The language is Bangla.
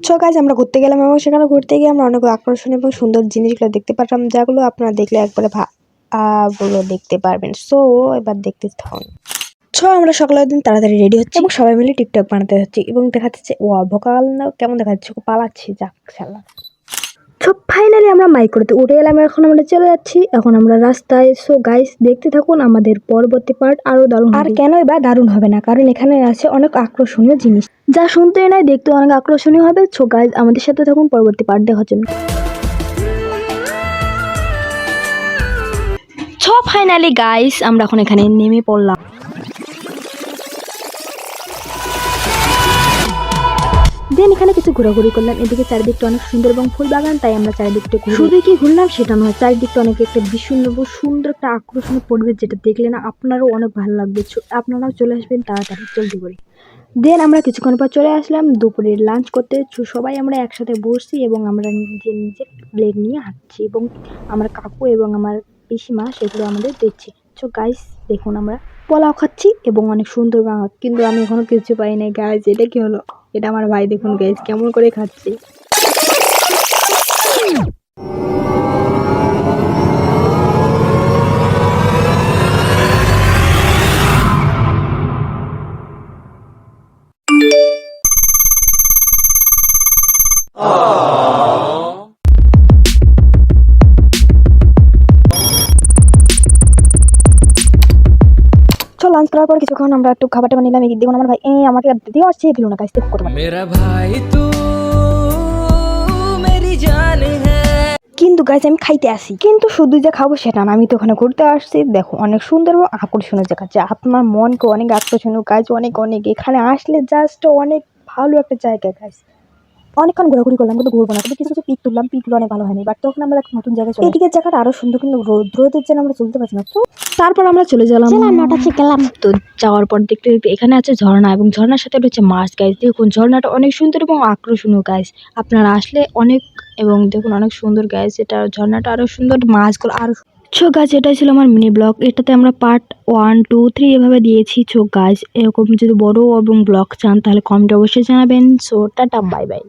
ছো গাছ আমরা ঘুরতে গেলাম এবং সেখানে ঘুরতে গিয়ে আমরা অনেক আকর্ষণীয় এবং সুন্দর জিনিসগুলো দেখতে পারতাম যাগুলো আপনারা দেখলে একবারে ভা গুলো দেখতে পারবেন। সো এবার দেখতে থাকুন। সো আমরা সকালের দিন তাড়াতাড়ি রেডি হচ্ছি এবং সবাই মিলে টিকটক বানাতে হচ্ছে এবং দেখা যাচ্ছে ও ভোকাল কেমন দেখা যাচ্ছে পালাচ্ছি, যাক শালা সো ফাইনালি আমরা মাইক করতে উঠে এলাম এখন আমরা চলে যাচ্ছি। এখন আমরা রাস্তায়। সো গাইস দেখতে থাকুন আমাদের পরবর্তী পার্ট আরও দারুণ আর কেন এবার দারুণ হবে না কারণ এখানে আছে অনেক আকর্ষণীয় জিনিস। যা শুনতেই নয় দেখতে অনেক আকর্ষণীয় হবে। সো গাইস আমাদের সাথে থাকুন পরবর্তী পার্ট দেখার জন্য। ছ ফাইনালি গাইস আমরা এখন এখানে নেমে পড়লাম। দেন এখানে কিছু ঘোরাঘুরি করলাম। এদিকে চারিদিকটা অনেক সুন্দর এবং ফুল বাগান, তাই আমরা চারিদিকটা শুধু কি ঘুরলাম সেটা নয়, চারিদিকটা অনেক একটা ভীষণ সুন্দর একটা আকর্ষণীয় পরিবেশ যেটা দেখলে না আপনারও অনেক ভালো লাগবে। আপনারাও চলে আসবেন, তাড়াতাড়ি জলদি করে। দেন আমরা কিছুক্ষণ পর চলে আসলাম, দুপুরে লাঞ্চ করতে। সবাই আমরা একসাথে বসছি এবং আমরা নিজের নিজের প্লেট নিয়ে হাঁটছি এবং আমার কাকু এবং আমার পিসিমা সেগুলো আমাদের দিচ্ছে তো গাইস দেখুন আমরা পোলাও খাচ্ছি এবং অনেক সুন্দর বাঙা কিন্তু আমি এখনও কিছু পাই নাই গাইস এটা কি হলো? এটা আমার ভাই দেখুন গাইস কেমন করে খাচ্ছে। লাঞ্চ করার পর কিছুক্ষণ আমরা একটু খাবারটা এগিয়ে দেখুন আমার ভাই এ আমাকে আসছে থেকে করব মেরা ভাই কিন্তু গাছ আমি খাইতে আসি কিন্তু শুধু যে খাব সেটা না আমি তো ওখানে ঘুরতে আসছি দেখো অনেক সুন্দর ও আকর্ষণীয় জায়গা যে আপনার মনকে অনেক আকর্ষণীয় গাছ অনেক অনেক এখানে আসলে জাস্ট অনেক ভালো একটা জায়গা গাছ অনেকক্ষণ ঘোরাঘুরি করলাম কিন্তু ঘুরবো না। কিন্তু কিছু কিছু পিক তুললাম পিকগুলো অনেক ভালো হয়নি। বাট তখন আমরা একটা নতুন জায়গায় এদিকে জায়গাটা আরও সুন্দর কিন্তু রোদ রোদের জন্য আমরা চলতে পারছি না। তো তারপর আমরা চলে গেলাম। গেলাম। তো যাওয়ার পর দেখতে দেখতে এখানে আছে ঝর্ণা এবং ঝর্ণার সাথে রয়েছে মাছ গাছ দেখুন ঝর্ণাটা অনেক সুন্দর এবং আকর্ষণীয় গাছ আপনারা আসলে অনেক এবং দেখুন অনেক সুন্দর গাছ এটা ঝর্ণাটা আরও সুন্দর মাছগুলো আরও ছো গাছ এটাই ছিল আমার মিনি ব্লগ এটাতে আমরা পার্ট ওয়ান টু থ্রি এভাবে দিয়েছি। ছো গাছ এরকম যদি বড় এবং ব্লগ চান তাহলে কমেন্টে অবশ্যই জানাবেন। So tata bye bye